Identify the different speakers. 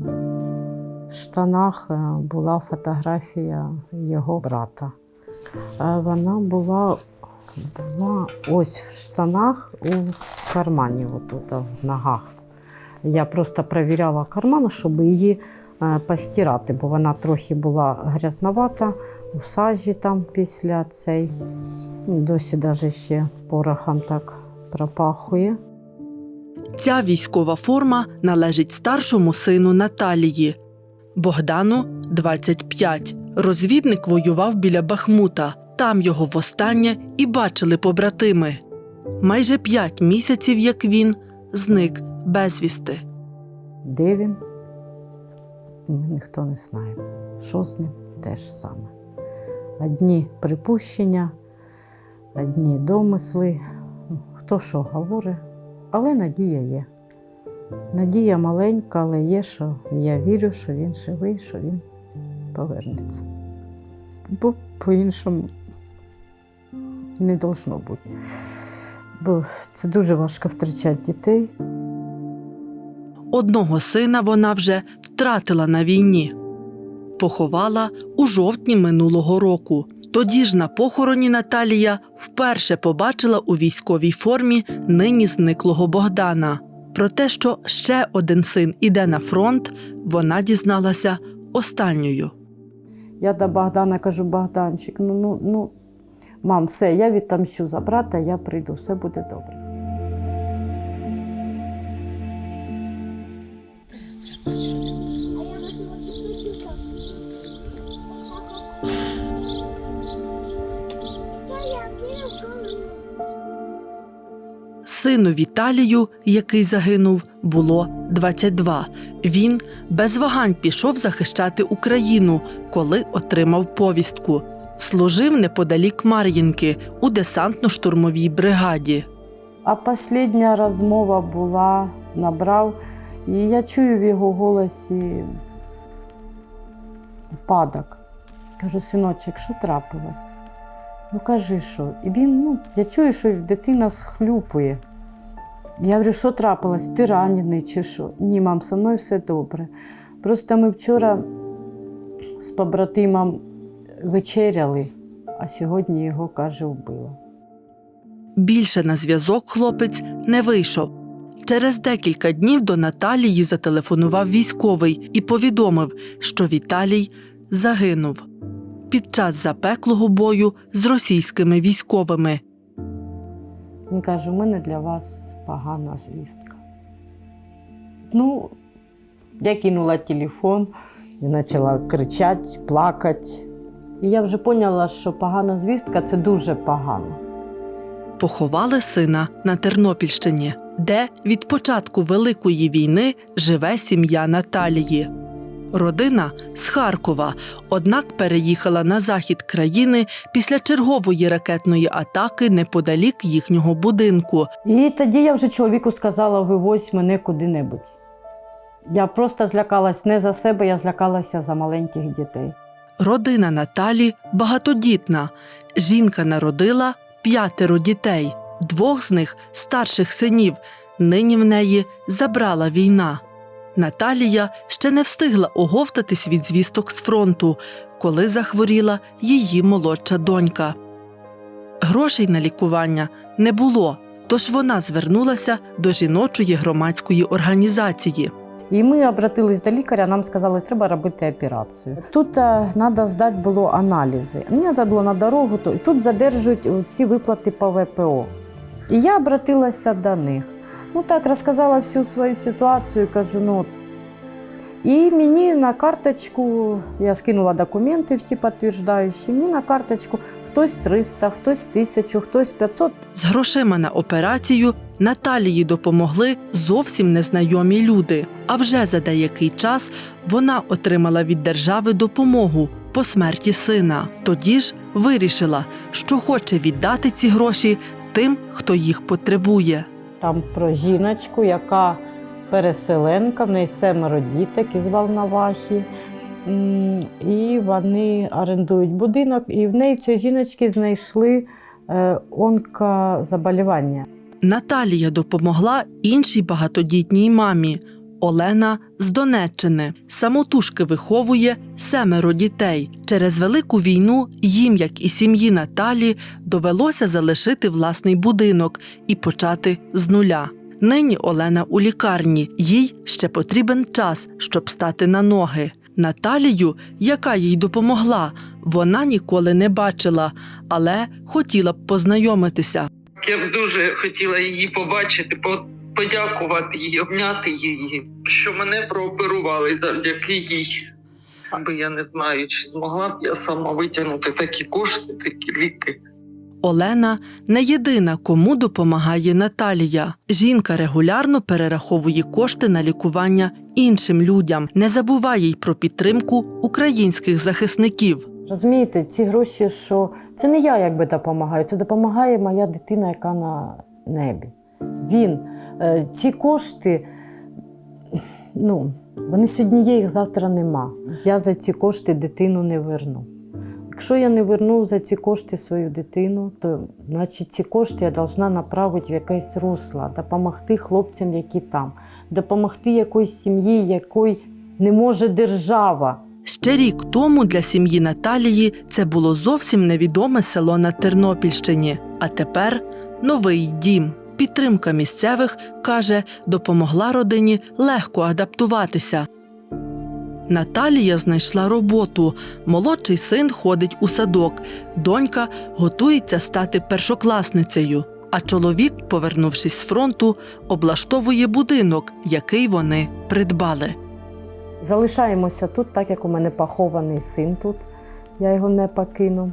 Speaker 1: В штанах е, була фотографія його брата. Е, Вона була, була ось в штанах у кармані, отут, в ногах. Я просто перевіряла карман, щоб її е, постирати, бо вона трохи була грязновата, у сажі там після цей. Досі навіть ще порохом так пропахує.
Speaker 2: Ця військова форма належить старшому сину Наталії. Богдану 25. Розвідник воював біля Бахмута. Там його востаннє і бачили побратими. Майже п'ять місяців, як він, зник безвісти.
Speaker 1: Де він? Ми ніхто не знає. Що з ним те ж саме. Одні припущення, одні домисли. Хто що говорить, але надія є. Надія маленька, але є, що я вірю, що він живий, що він повернеться. Бо по-іншому не должно бути. Бо це дуже важко втрачати дітей.
Speaker 2: Одного сина вона вже втратила на війні. Поховала у жовтні минулого року. Тоді ж на похороні Наталія вперше побачила у військовій формі нині зниклого Богдана. Про те, що ще один син іде на фронт, вона дізналася останньою.
Speaker 1: Я до Богдана кажу, Богданчик, ну, ну, ну, мам, все, я відтамщу за брата, я прийду, все буде добре.
Speaker 2: Сину Віталію, який загинув, було 22. Він без вагань пішов захищати Україну, коли отримав повістку. Служив неподалік Мар'їнки у десантно-штурмовій бригаді.
Speaker 1: А остання розмова була, набрав, і я чую в його голосі упадок. Кажу, синочок, що трапилось? Ну кажи, що. І він, ну, я чую, що дитина схлюпує. Я говорю, що трапилось? Ти ранений чи що? Ні, мам, со мною все добре. Просто ми вчора з побратимом вечеряли, а сьогодні його, каже, вбила.
Speaker 2: Більше на зв'язок хлопець не вийшов. Через декілька днів до Наталії зателефонував військовий і повідомив, що Віталій загинув під час запеклого бою з російськими військовими.
Speaker 1: Він каже, у мене для вас погана звістка. Ну, я кинула телефон і почала кричати, плакати. І я вже поняла, що погана звістка це дуже погано.
Speaker 2: Поховали сина на Тернопільщині, де від початку Великої війни живе сім'я Наталії. Родина з Харкова, однак переїхала на захід країни після чергової ракетної атаки неподалік їхнього будинку.
Speaker 1: І тоді я вже чоловіку сказала, вивозь мене куди-небудь. Я просто злякалась не за себе, я злякалася за маленьких дітей.
Speaker 2: Родина Наталі багатодітна. Жінка народила п'ятеро дітей, двох з них старших синів. Нині в неї забрала війна. Наталія ще не встигла оговтатись від звісток з фронту, коли захворіла її молодша донька. Грошей на лікування не було, тож вона звернулася до жіночої громадської організації.
Speaker 1: І ми обратились до лікаря, нам сказали, треба робити операцію. Тут треба здати було аналізи. Мені треба було на дорогу, то тут задержують ці виплати по ВПО. І я обратилася до них. Ну так, розказала всю свою ситуацію, кажу, ну. І мені на карточку, я скинула документи всі підтверджуючі, мені на карточку хтось 300, хтось 1000, хтось 500.
Speaker 2: З грошима на операцію Наталії допомогли зовсім незнайомі люди. А вже за деякий час вона отримала від держави допомогу по смерті сина. Тоді ж вирішила, що хоче віддати ці гроші тим, хто їх потребує.
Speaker 1: Там про жіночку, яка переселенка, в неї семеро діток із Волновахи. І вони орендують будинок, і в неї в цій жіночки знайшли е, онкозаболівання.
Speaker 2: Наталія допомогла іншій багатодітній мамі. Олена з Донеччини. Самотужки виховує семеро дітей. Через велику війну їм, як і сім'ї Наталі, довелося залишити власний будинок і почати з нуля. Нині Олена у лікарні. Їй ще потрібен час, щоб стати на ноги. Наталію, яка їй допомогла, вона ніколи не бачила, але хотіла б познайомитися.
Speaker 3: Я б дуже хотіла її побачити, по- подякувати їй, обняти її, що мене прооперували завдяки їй. Аби я не знаю, чи змогла б я сама витягнути такі кошти, такі ліки.
Speaker 2: Олена не єдина, кому допомагає Наталія. Жінка регулярно перераховує кошти на лікування іншим людям, не забуває й про підтримку українських захисників.
Speaker 1: Розумієте, ці гроші, що це не я якби допомагаю, це допомагає моя дитина, яка на небі. Він ці кошти, ну, вони сьогодні є, їх завтра нема. Я за ці кошти дитину не верну. Якщо я не верну за ці кошти свою дитину, то значить ці кошти я повинна направити в якесь русло, допомогти хлопцям, які там, допомогти якоїсь сім'ї, якої не може держава.
Speaker 2: Ще рік тому для сім'ї Наталії це було зовсім невідоме село на Тернопільщині, а тепер новий дім. Підтримка місцевих каже, допомогла родині легко адаптуватися. Наталія знайшла роботу. Молодший син ходить у садок. Донька готується стати першокласницею. А чоловік, повернувшись з фронту, облаштовує будинок, який вони придбали.
Speaker 1: Залишаємося тут, так як у мене похований син тут. Я його не покину.